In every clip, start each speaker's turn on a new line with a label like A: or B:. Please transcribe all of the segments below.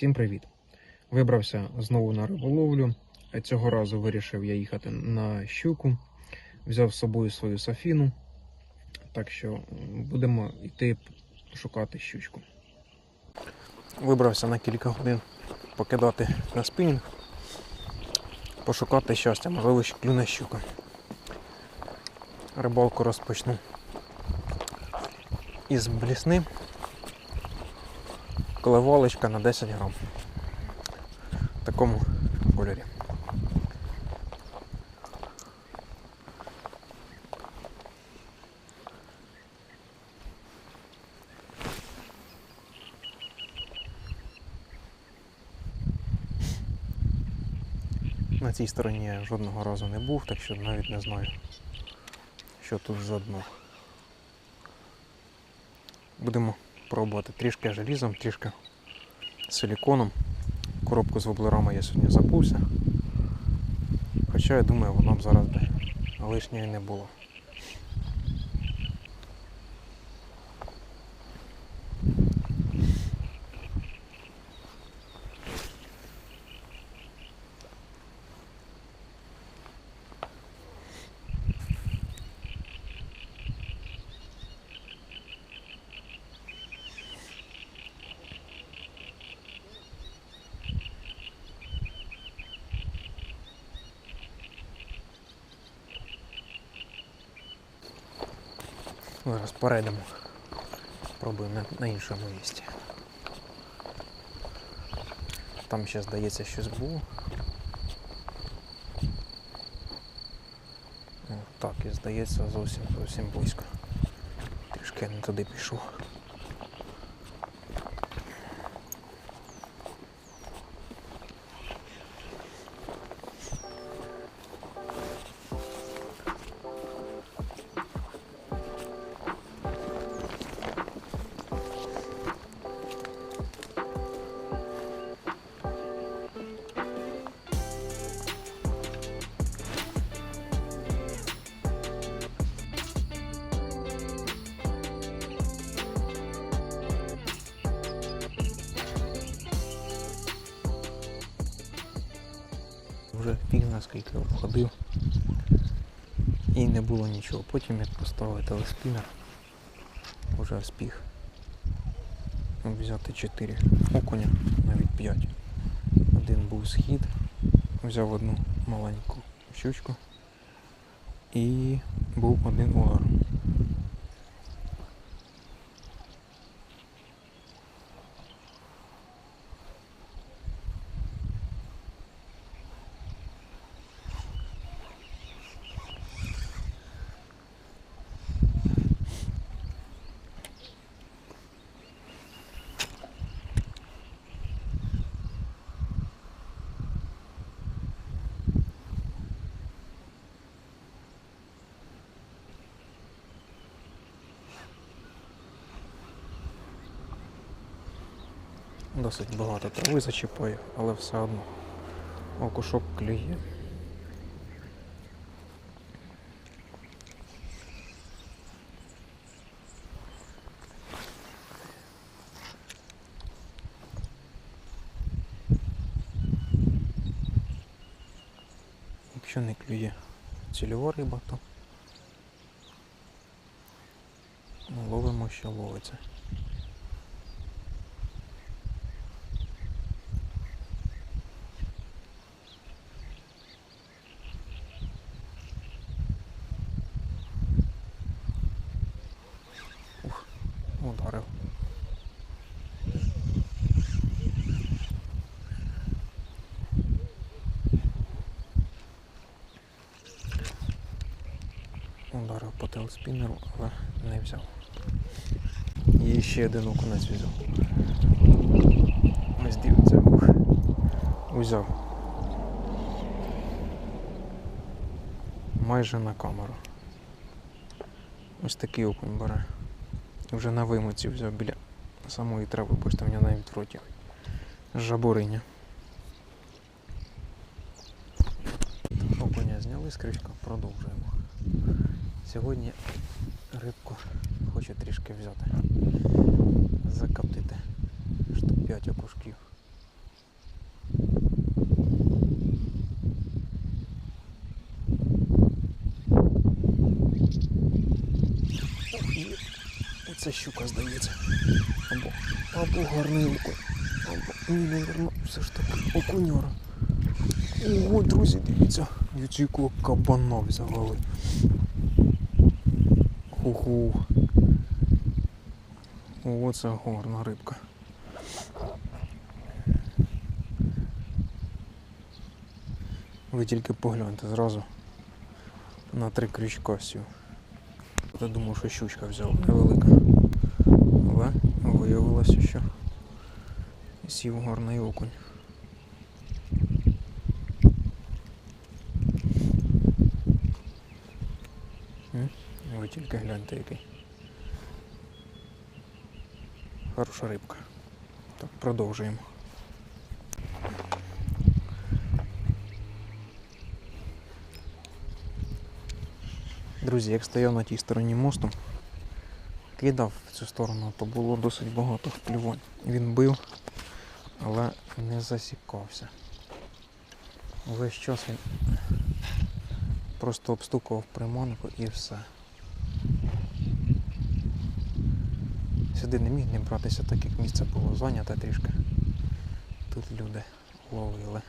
A: Всім привіт! Вибрався знову на риболовлю. Цього разу вирішив я їхати на щуку. Взяв з собою свою Софіну. Так що будемо йти шукати щучку. Вибрався на кілька годин покидати на спінінг, пошукати щастя, можливо, клюне щука. Рибалку розпочну із блісни. Коливалочка на 10 грам. В такому кольорі. На цій стороні я жодного разу не був, так що навіть не знаю, що тут за дно. Будемо пробувати трішки желізом, трішки силіконом. Коробку з воблерами я сьогодні забувся. Хоча я думаю, воно б зараз би лишньої не було. Зараз перейдемо. Пробуємо на, на іншому місці. Там ще здається щось було. Так, і здається зовсім зовсім близько. Трішки не туди пішов. І не було нічого. Потім як поставив телеспінер, вже спіг взяти 4 окуня, навіть 5. Один був схід, взяв одну маленьку щучку і був один удар. Досить багато трави зачіпає, але все одно окушок клює. Якщо не клює цільова риба, то ловимо, що ловиться. Ух, ударив. По але не взяв. І ще один окунець взяв. Ось дивиться, ух. Узяв. Майже на камеру. Ось такий окунь бере. Вже на вимоці взяв біля самої трави, бачите, в мене навіть в роті. Жабуриня. Окуня зняли з крючка, продовжуємо. Сьогодні рибку хочу трішки взяти. Закоптити штук 5 окушків. Це щука здається. Або або гарнилку. Або ну, ні, наверно, все ж таки окуньора. Ого, друзі, дивіться, яку кабанов взяли. Ху-ху. О, це гарна рибка. Ви тільки погляньте зразу на три крючка сів. Я думав, що щучка взяла невелика. Але виявилося, що сів гарний окунь. М? Ви тільки гляньте який. Хороша рибка. Так, продовжуємо. Друзі, як стояв на тій стороні мосту, кидав в цю сторону, то було досить багато клювань. Він бив, але не засікався. Весь час він просто обстукував приманку і все. Сюди не міг не братися, так як місце було зайняте трішки. Тут люди ловили.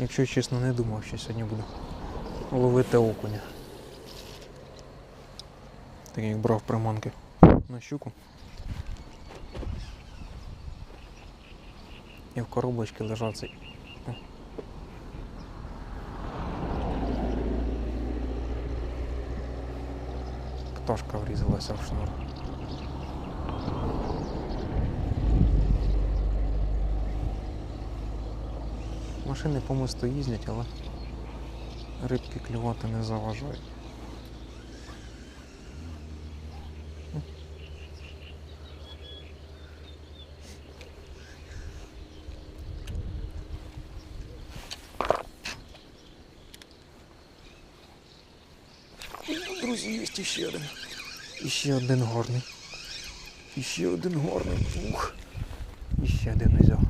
A: Якщо чесно, не думав, що сьогодні буду ловити окуня. Так як брав приманки на щуку. І в коробочці лежав цей. Пташка врізалася в шнур. Машини по мосту їздять, але рибки клювати не заважають. Друзі, є ще один. І ще один гарний. І ще один гарний. Ух. І ще один взяв.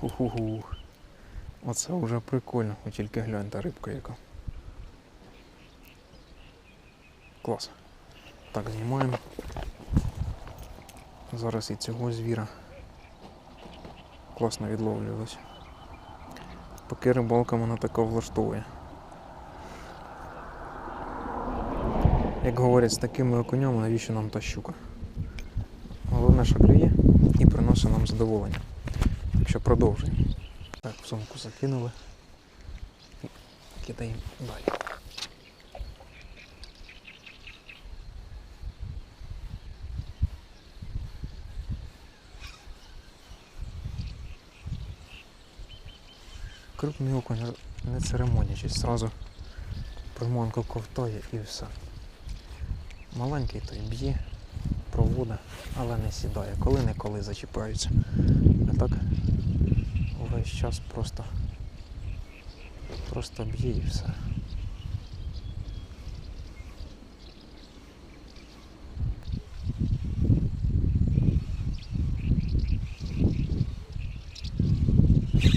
A: Ху-ху-ху. Оце вже прикольно, ви тільки гляньте рибка яка. Клас. Так, знімаємо. Зараз і цього звіра класно відловлювалось. Поки рибалка мене така влаштовує. Як говорять, з такими окунями, навіщо нам та щука? Головне, що клює і приносить нам задоволення. Так що продовжуємо. Так, в сумку закинули. Кидаємо далі. Крупний окунь не церемонячись, зразу приманку ковтає і все. Маленький той б'є, провода, але не сідає, коли-неколи зачіпаються. А так весь час просто просто б'є і все.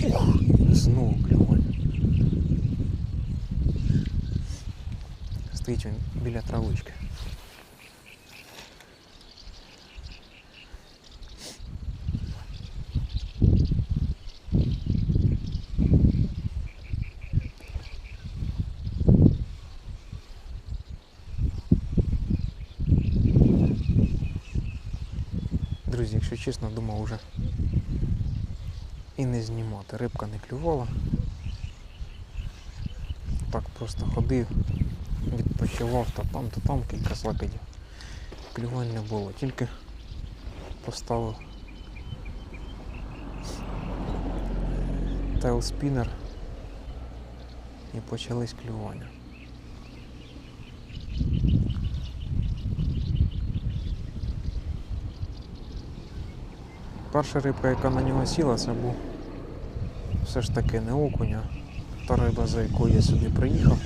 A: Ух, знову клювань. Стоїть він біля травички. знімати. Рибка не клювала. Так просто ходив, відпочивав то там, то там кілька закидів. Клювань не було, тільки поставив тейлспінер і почались клювання. Перша рибка, яка на нього сіла, це був все ж таки не окуня, та риба, за якою я сюди приїхав.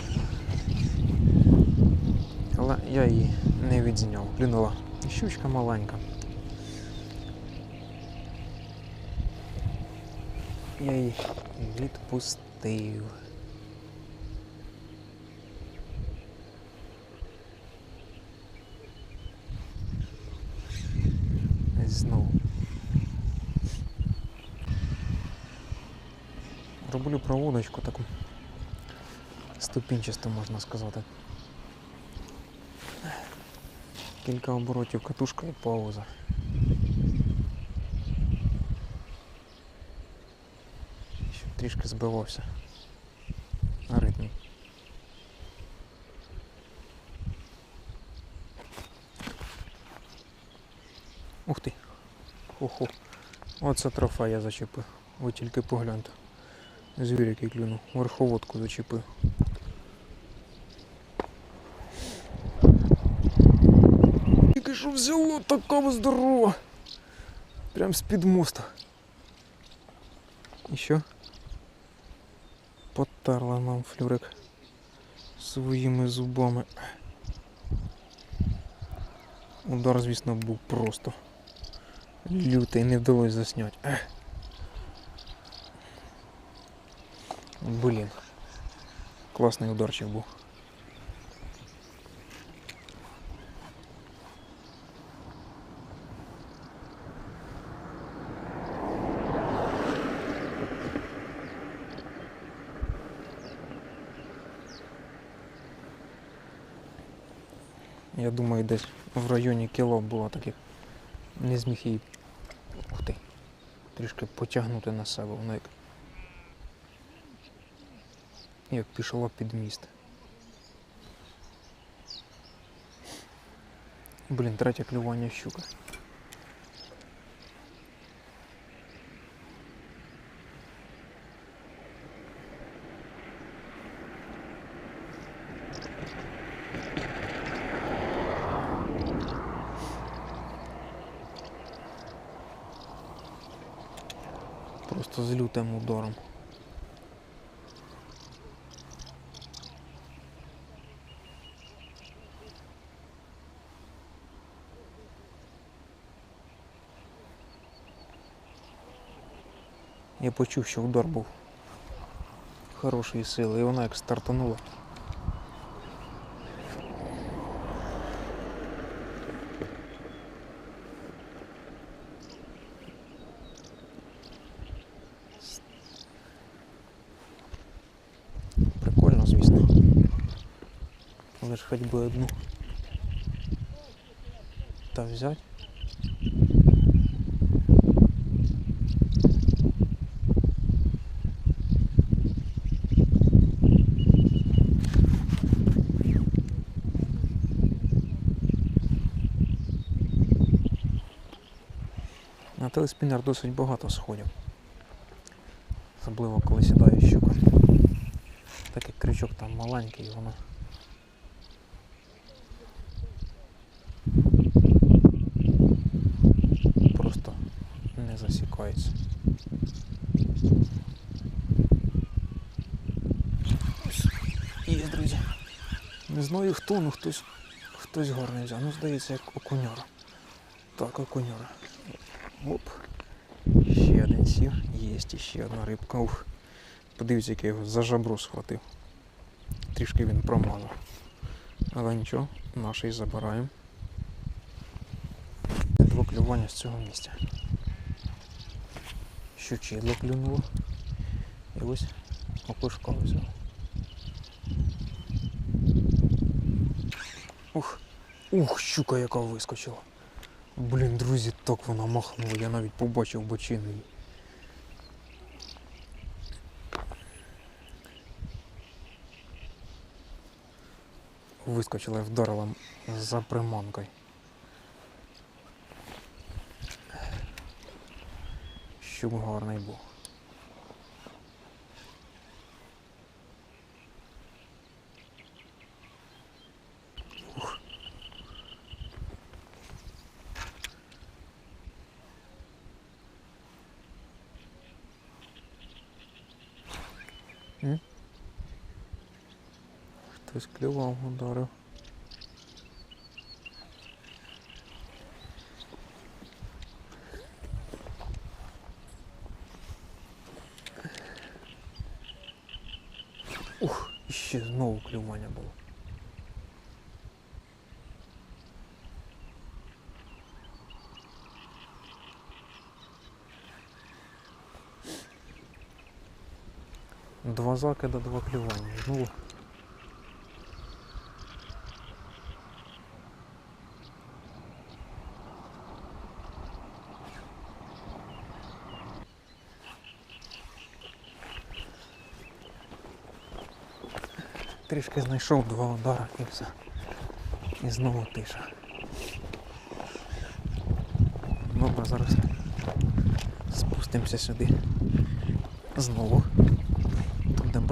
A: Але я її не відзняв. Клюнула щучка маленька. Я її відпустив. Знову. Роблю проводочку таку ступінчасту, можна сказати. Кілька оборотів катушка і пауза. Щоб трішки збивався на ритмі. Ух ти. Охо. Оце трофей я зачепив. Ви тільки погляньте. Звір який клюнув. Верховодку зачепив. Тільки що взяло така здорова. Прям з-під моста. І що? Потерла нам флюрик своїми зубами. Удар, звісно, був просто лютий, не вдалося засняти. Блін. Класний ударчик був. Я думаю, десь в районі кіло було таких. Не зміг її. Ух ти. Трішки потягнути на себе, воно як. Як пішло під міст. Блін, третє клювання щука. Просто з лютим ударом. Я почув, що удар був хорошої сили, і вона як стартанула. Прикольно, звісно. Але ж хоч би одну. Та взять. На досить багато сходів. Особливо коли сідає щука. Так як крючок там маленький, і воно. Просто не засікається. Ось. Є, друзі. Не знаю хто, ну хтось хтось гарний взяв. Ну здається, як окуняра. Так, окуняра. Оп. Ще один сів. Є ще одна рибка. Ух. Подивіться, як я його за жабру схватив. Трішки він промазав. Але нічого, наший забираємо. Два клювання з цього місця. Щучило клюнуло. І ось опушка взяв. Ух, ух, щука яка вискочила. Блін, друзі, так вона махнула, я навіть побачив бочину. Вискочила і вдарила за приманкою. Щоб гарний був. М? Хтось клював, ударив. Ух, ще знову клювання було. Два закида, два клювання. Знову. Трішки знайшов два удара і все. І знову тиша. Добре, зараз спустимося сюди. Знову.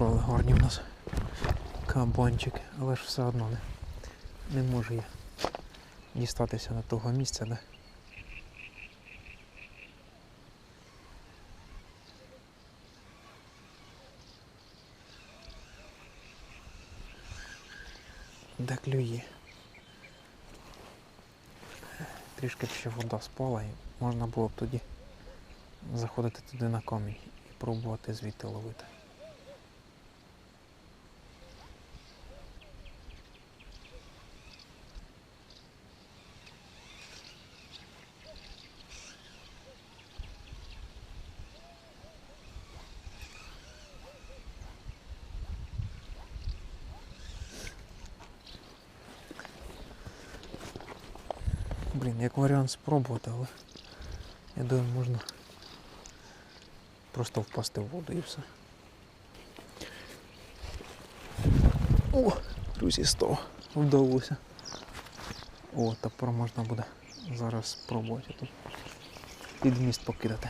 A: Де гарні в нас кабанчики, але ж все одно не, не можу я дістатися до того місця, де. Де клює. Трішки ще вода спала і можна було б тоді заходити туди на камінь і пробувати звідти ловити. Спробувати, але я думаю, можна просто впасти в воду і все. О, друзі, 100 вдалося. О, тепер можна буде зараз спробувати тут під покидати.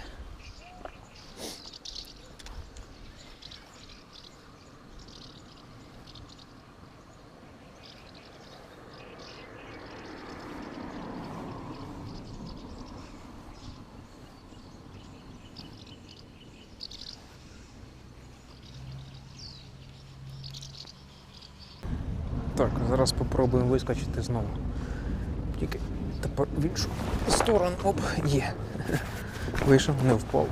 A: Так, зараз спробуємо вискочити знову. Тільки тепер в іншу сторону. Оп, є. Вийшов, не впав.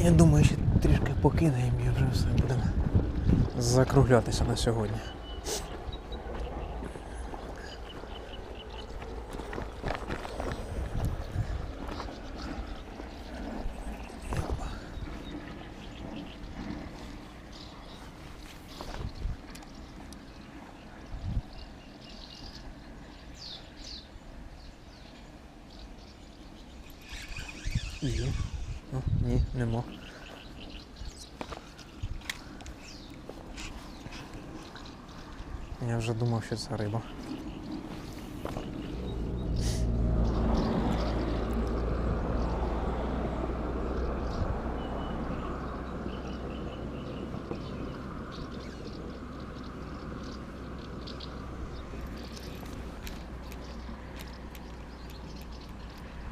A: Я думаю, ще трішки покидаємо і вже все будемо закруглятися на сьогодні. Є. О, ні, нема. Я вже думав, що це риба.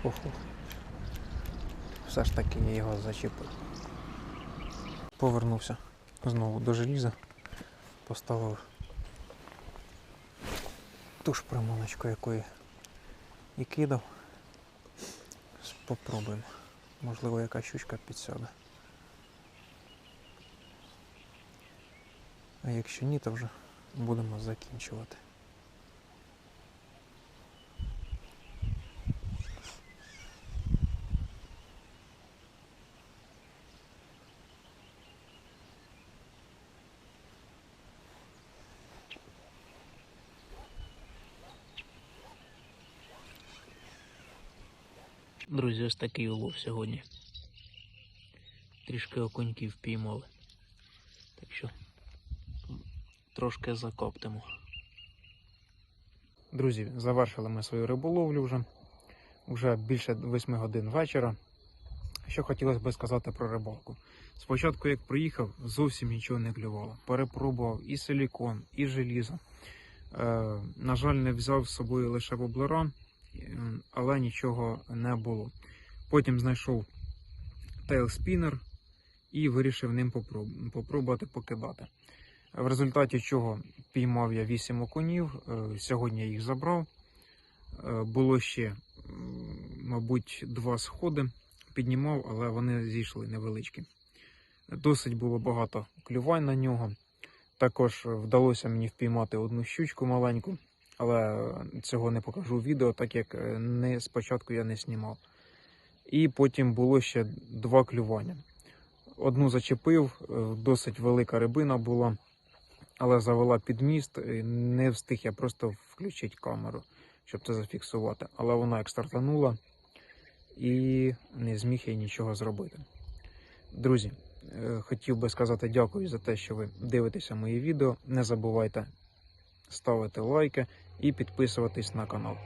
A: Ох, ох. Все ж таки я його зачепив. Повернувся знову до желіза, поставив ту ж приманочку, якої і кидав. Попробуємо. Можливо, яка щучка підсяде. А якщо ні, то вже будемо закінчувати.
B: Друзі, ось такий улов сьогодні. Трішки окуньків піймали. Так що трошки закоптимо.
A: Друзі, завершили ми свою риболовлю вже. Вже більше 8 годин вечора. Що хотілося би сказати про рибалку. Спочатку, як приїхав, зовсім нічого не клювало. Перепробував і силікон, і желізо. Е, на жаль, не взяв з собою лише воблера, але нічого не було. Потім знайшов тейлспінер і вирішив ним попроб- попробувати покидати. В результаті чого піймав я 8 окунів. е, Сьогодні я їх забрав. Е, Було ще, мабуть, два сходи. Піднімав, але вони зійшли невеличкі. Досить було багато клювань на нього. Також вдалося мені впіймати одну щучку маленьку, але цього не покажу в відео, так як е, не, спочатку я не знімав. І потім було ще два клювання. Одну зачепив, е, досить велика рибина була, але завела під міст. і Не встиг я просто включити камеру, щоб це зафіксувати. Але вона як стартанула і не зміг я нічого зробити. Друзі, е, хотів би сказати дякую за те, що ви дивитеся мої відео. Не забувайте ставити лайки і підписуватись на канал.